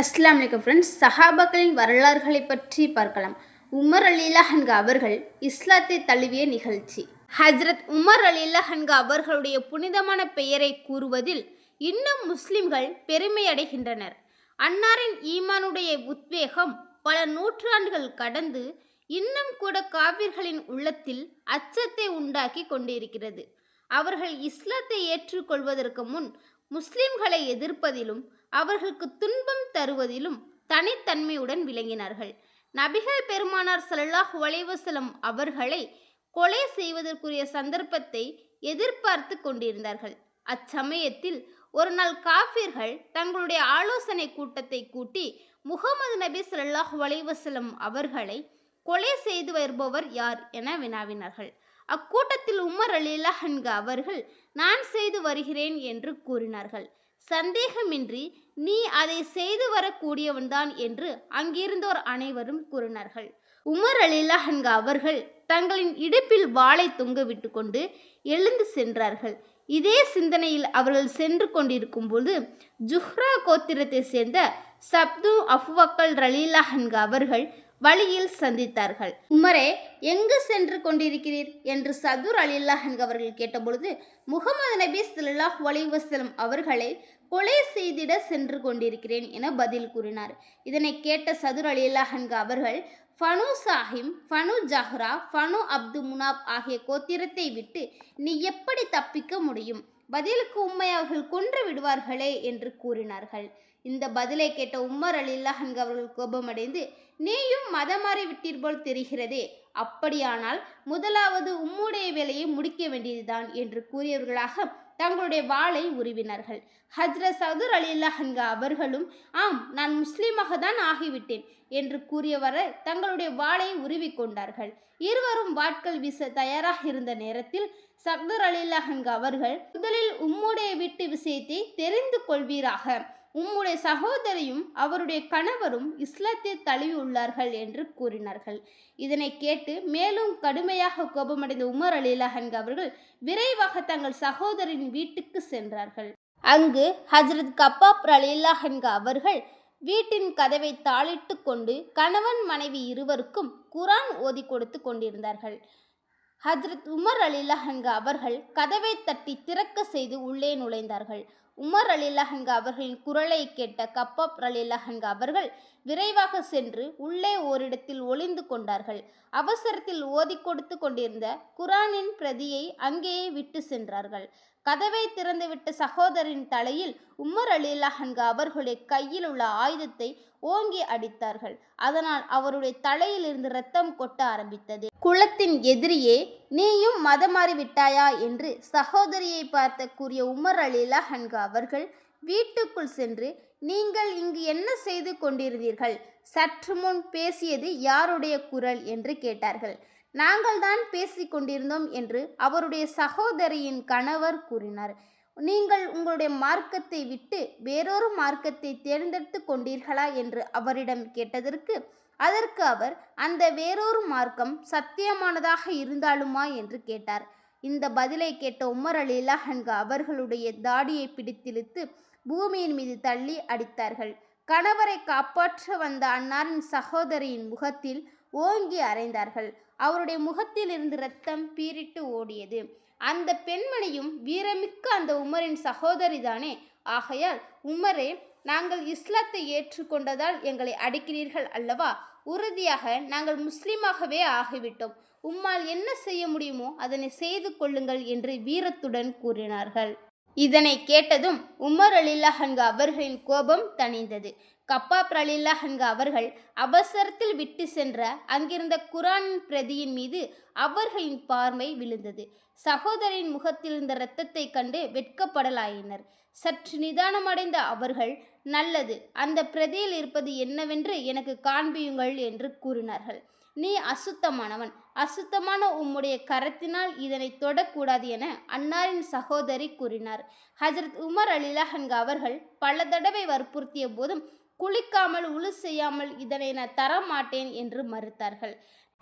அஸ்லாம் வலைக்கம் ஃப்ரெண்ட்ஸ் சஹாபாக்களின் வரலாறுகளை பற்றி பார்க்கலாம். உமர் அலிலா ஹன்கா அவர்கள் இஸ்லாத்தை தழுவிய நிகழ்ச்சி. ஹஜ்ரத் உமர் அலிலா ஹன்கா அவர்களுடைய புனிதமான பெயரை கூறுவதில் இன்னும் முஸ்லிம்கள் பெருமை அடைகின்றனர். அன்னாரின் ஈமானுடைய உத்வேகம் பல நூற்றாண்டுகள் கடந்து இன்னும் கூட காவிர்களின் உள்ளத்தில் அச்சத்தை உண்டாக்கி கொண்டிருக்கிறது. அவர்கள் இஸ்லாத்தை ஏற்றுக்கொள்வதற்கு முன் முஸ்லிம்களை எதிர்ப்பதிலும் அவர்களுக்கு துன்பம் தருவதிலும் தனித்தன்மையுடன் விளங்கினார்கள். நபிகள் பெருமானார் ஸல்லல்லாஹு அலைஹி அவர்களை கொலை செய்வதற்குரிய சந்தர்ப்பத்தை எதிர்பார்த்து கொண்டிருந்தார்கள். அச்சமயத்தில் ஒரு நாள் காஃபிர்கள் தங்களுடைய ஆலோசனை கூட்டத்தை கூட்டி முகமது நபி சல்லாஹ் வலைவசலம் அவர்களை கொலை செய்து வருபவர் யார் என வினாவினார்கள். அக்கூட்டத்தில் உமர் அலிலஹன்க அவர்கள் நான் செய்து வருகிறேன் என்று கூறினார்கள். சந்தேகமின்றி நீ அதை செய்து வரக்கூடியவன்தான் என்று அங்கிருந்தோர் அனைவரும் கூறினார்கள். உமர் அலிலாஹன்கா அவர்கள் தங்களின் இடுப்பில் வாளை தொங்கவிட்டு கொண்டு எழுந்து சென்றார்கள். இதே சிந்தனையில் அவர்கள் சென்று கொண்டிருக்கும் போது ஜுஹ்ரா கோத்திரத்தை சேர்ந்த சப்து அஃப்வக்கல் ரலீலாஹன்கா அவர்கள் வழியில் சந்தித்தார்கள். உமரே எங்கு சென்று கொண்டிருக்கிறீர்? என்று சதுர் அலில்லாஹன் அவர்கள் கேட்டபொழுது முகமது நபி சல்லாஹ் வலிவசலம் அவர்களை கொலை செய்திட சென்று கொண்டிருக்கிறேன் என பதில் கூறினார். இதனை கேட்ட சதுர் அலில்லாஹன் அவர்கள் ஃபனு சாஹிம் ஃபனு ஜஹ்ரா ஃபனு அப்து முனாப் ஆகிய கோத்திரத்தை விட்டு நீ எப்படி தப்பிக்க முடியும்? பதிலுக்கு உம்மை அவர்கள் கொன்று விடுவார்களே என்று கூறினார்கள். இந்த பதிலை கேட்ட உம்மர் அலில்லாஹன் அவர்கள் கோபமடைந்து நீயும் மதம் விட்டீர் போல் தெரிகிறதே அப்படியானால் முதலாவது உம்முடைய வேலையை முடிக்க வேண்டியதுதான் என்று கூறியவர்களாக தங்களுடைய வாளை உருவினார்கள். ஹஜ்ரத் சதுர் அலில்லாஹன்கா அவர்களும் ஆம் நான் முஸ்லீமாக தான் ஆகிவிட்டேன் என்று கூறியவரை தங்களுடைய வாளை உருவி கொண்டார்கள். இருவரும் வாட்கள் வீச தயாராக இருந்த நேரத்தில் சக்தர் அலில்லாஹன்கா அவர்கள் முதலில் உம்முடைய வீட்டு விஷயத்தை தெரிந்து கொள்வீராக. உம்முடைய சகோதரியும் அவருடைய கணவரும் இஸ்லாத்தை தழுவி உள்ளார்கள் என்று கூறினார்கள். இதனை கேட்டு மேலும் கடுமையாக கோபமடைந்த உமர் அலிலாஹன் அவர்கள் விரைவாக தங்கள் சகோதரின் வீட்டுக்கு சென்றார்கள். அங்கு ஹஜரத் கப்பாப் அலில்லாஹன் அவர்கள் வீட்டின் கதவை தாளிட்டு கொண்டு கணவன் மனைவி இருவருக்கும் குரான் ஓதி கொடுத்து கொண்டிருந்தார்கள். ஹஜ்ரத் உமர் அலிலஹன்க அவர்கள் கதவை தட்டி திறக்க செய்து உள்ளே நுழைந்தார்கள். உமர் அலில்லாஹன்கா அவர்களின் குரலை கேட்ட கப்பாப் அலில்லாஹன்கா அவர்கள் விரைவாக சென்று உள்ளே ஓரிடத்தில் ஒளிந்து கொண்டார்கள். அவசரத்தில் ஓதி கொடுத்து கொண்டிருந்த குரானின் பிரதியை அங்கேயே விட்டு சென்றார்கள். கதவை திறந்துவிட்ட சகோதரின் தலையில் உமர் அலில்லாஹன்கா அவர்களுடைய கையில் உள்ள ஆயுதத்தை ஓங்கி அடித்தார்கள். அதனால் அவருடைய தலையிலிருந்து இரத்தம் ரத்தம் கொட்ட ஆரம்பித்தது. குலத்தின் எதிரியே நீயும் மதம் மாறிவிட்டாயா என்று சகோதரியை பார்த்த கூறிய உமர் அலிலா ஹன்கா அவர்கள் வீட்டுக்குள் சென்று நீங்கள் இங்கு என்ன செய்து கொண்டிருந்தீர்கள்? சற்று முன் பேசியது யாருடைய குரல்? என்று கேட்டார்கள். நாங்கள் தான் கொண்டிருந்தோம் என்று அவருடைய சகோதரியின் கணவர் கூறினார். நீங்கள் உங்களுடைய மார்க்கத்தை விட்டு வேறொரு மார்க்கத்தை தேர்ந்தெடுத்து கொண்டீர்களா? என்று அவரிடம் கேட்டதற்கு அதற்கு அவர் அந்த வேறொரு மார்க்கம் சத்தியமானதாக இருந்தாலுமா? என்று கேட்டார். இந்த பதிலை கேட்ட உமர் அலி ஹன்கா அவர்களுடைய தாடியை பிடித்திழுத்து பூமியின் மீது தள்ளி அடித்தார்கள். கணவரை காப்பாற்ற வந்த அன்னாரின் சகோதரியின் முகத்தில் ஓங்கி அறைந்தார்கள். அவருடைய முகத்தில் இருந்து ரத்தம் பீரிட்டு ஓடியது. அந்த பெண்மணியும் வீரமிக்க அந்த உமரின் சகோதரி தானே ஆகையால் உமரே நாங்கள் இஸ்லாத்தை ஏற்றுக்கொண்டதால் எங்களை அடிக்கிறீர்கள் அல்லவா? உறுதியாக நாங்கள் முஸ்லீமாகவே ஆகிவிட்டோம். உம்மால் என்ன செய்ய முடியுமோ அதனை செய்து கொள்ளுங்கள் என்று வீரத்துடன் கூறினார்கள். இதனை கேட்டதும் உமர் அலில்லாஹன்கா அவர்களின் கோபம் தணிந்தது. கப்பாப் அலில்லாஹன்கா அவர்கள் அவசரத்தில் விட்டு சென்ற அங்கிருந்த குரான் பிரதியின் மீது அவர்களின் பார்வை விழுந்தது. சகோதரின் முகத்தில் இருந்த இரத்தத்தை கண்டு வெட்கப்படலாயினர். சற்று நிதானமடைந்த அவர்கள் நல்லது அந்த பிரதியில் இருப்பது என்னவென்று எனக்கு காண்பியுங்கள் என்று கூறினார்கள். நீ அசுத்தமானவன். அசுத்தமான உம்முடைய கரத்தினால் இதனை தொடக்கூடாது என அன்னாரின் சகோதரி கூறினார். ஹஜரத் உமர் அலிலாஹன்க அவர்கள் பல தடவை வற்புறுத்திய போதும் குளிக்காமல் உழு செய்யாமல் இதனை நான் தரமாட்டேன் என்று மறுத்தார்கள்.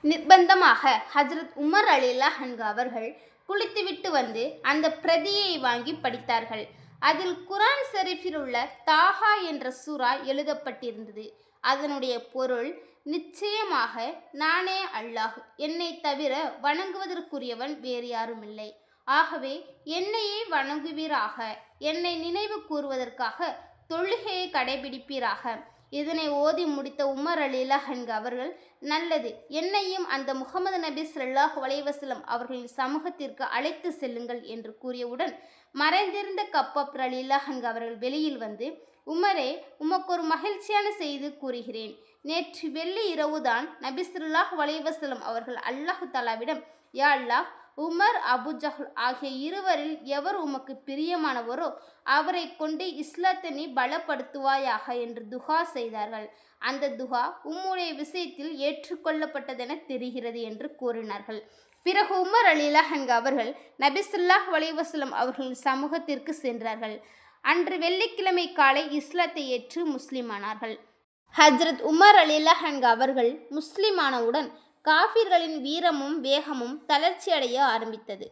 நிர்பந்தமாக ஹஜரத் உமர் அலிலாஹன்க அவர்கள் குளித்துவிட்டு வந்து அந்த பிரதியை வாங்கி படித்தார்கள். அதில் குரான் ஷெரீஃபில் உள்ள தாஹா என்ற சூரா எழுதப்பட்டிருந்தது. அதனுடைய பொருள் நிச்சயமாக நானே அல்லாஹ் என்னை தவிர வணங்குவதற்குரியவன் வேறு யாருமில்லை. ஆகவே என்னையே வணங்குவீராக என்னை நினைவு கூறுவதற்காக தொழுகையை கடைபிடிப்பீராக. இதனை ஓதி முடித்த உமர் அலிலஹன்கு அவர்கள் நல்லது என்னையும் அந்த முகமது நபி ஸல்லல்லாஹு வலைவசலம் அவர்களின் சமூகத்திற்கு அழைத்து செல்லுங்கள் என்று கூறியவுடன் மறைந்திருந்த கப்பப் அலிலஹன்கு அவர்கள் வெளியில் வந்து உமரே உமக்கு ஒரு மகிழ்ச்சியான செய்தி கூறுகிறேன். நேற்று வெள்ளி இரவுதான் நபி ஸல்லல்லாஹு அலைஹி அவர்கள் அல்லாஹு தலாவிடம் யா அல்லாஹ் உமர் அபுஜஹல் ஆகிய இருவரில் எவர் உமக்கு பிரியமானவரோ அவரை கொண்டு இஸ்லாத்தை நீ பலப்படுத்துவாயாக என்று துஹா செய்தார்கள். அந்த துஹா உம்முடைய விஷயத்தில் ஏற்றுக்கொள்ளப்பட்டதென தெரிகிறது என்று கூறினார்கள். பிறகு உமர் அலிலஹன்க அவர்கள் நபிசுல்லாஹ் வலைவசலம் அவர்களின் சமூகத்திற்கு சென்றார்கள். அன்று வெள்ளிக்கிழமை காலை இஸ்லாத்தை ஏற்று முஸ்லிமானார்கள். ஹஜ்ரத் உமர் அலிலஹன்க அவர்கள் முஸ்லிமானவுடன் காஃபிர்களின் வீரமும் வேகமும் தளர்ச்சியடைய ஆரம்பித்தது.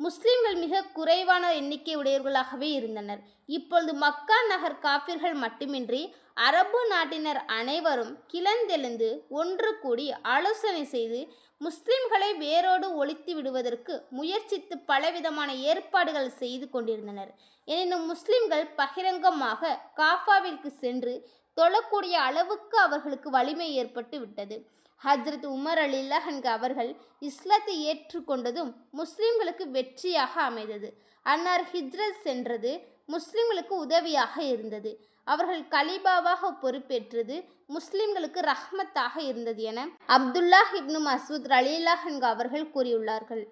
முஸ்லிம்கள் மிக குறைவான எண்ணிக்கை உடையவர்களாகவே இருந்தனர். இப்பொழுது மக்கா நகர் காஃபிர்கள் மட்டுமின்றி அரபு நாட்டினர் அனைவரும் கிளந்தெழுந்து ஒன்று கூடி ஆலோசனை செய்து முஸ்லிம்களை வேரோடு ஒழித்து விடுவதற்கு முயற்சித்து பலவிதமான ஏற்பாடுகள் செய்து கொண்டிருந்தனர். எனினும் முஸ்லிம்கள் பகிரங்கமாக காஃபாவிற்கு சென்று தொழக்கூடிய அளவுக்கு அவர்களுக்கு வலிமை ஏற்பட்டு விட்டது. ஹஜ்ரத் உமர் அலில்லஹன்க அவர்கள் இஸ்லாத்தை ஏற்றுக்கொண்டதும் முஸ்லிம்களுக்கு வெற்றியாக அமைந்தது. அன்னார் ஹிஜ்ரத் சென்றது முஸ்லிம்களுக்கு உதவியாக இருந்தது. அவர்கள் கலீபாவாக பொறுப்பேற்றது முஸ்லிம்களுக்கு ரஹ்மத்தாக இருந்தது என அப்துல்லாஹ் இப்னு மசூத் அலிலாஹன்கு அவர்கள் கூறியுள்ளார்கள்.